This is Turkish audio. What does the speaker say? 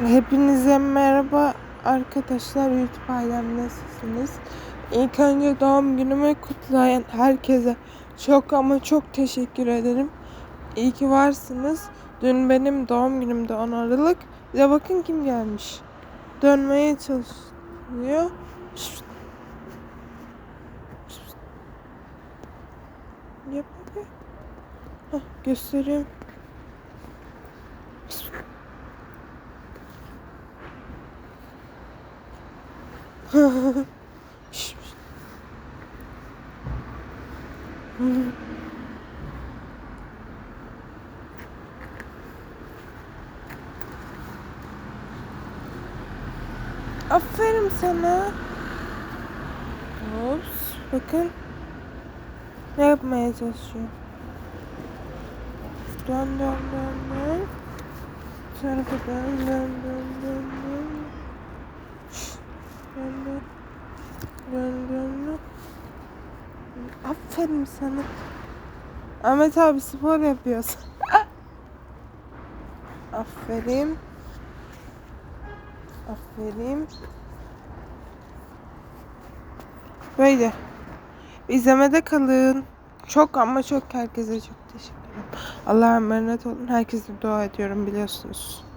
Hepinize merhaba arkadaşlar YouTube ailem nasılsınız? İlk önce doğum günümü kutlayan herkese çok ama çok teşekkür ederim. İyi ki varsınız. Dün benim doğum günümde 10 Aralık. Bir de bakın kim gelmiş. Dönmeye çalışıyor. Yap. Hah, göstereyim. Aferin sana. Ops. Bakın. Ne yapmaya çalışıyor? Dön dön dön dön. Bu dön dön dön. Şşt. Dön dön. Dön dön dön. Aferin sana. Ahmet abi spor yapıyorsun. Aferin. Aferin. Böyle. İzlemede kalın. Çok ama çok herkese çok teşekkür ederim. Allah'a emanet olun. Herkese dua ediyorum biliyorsunuz.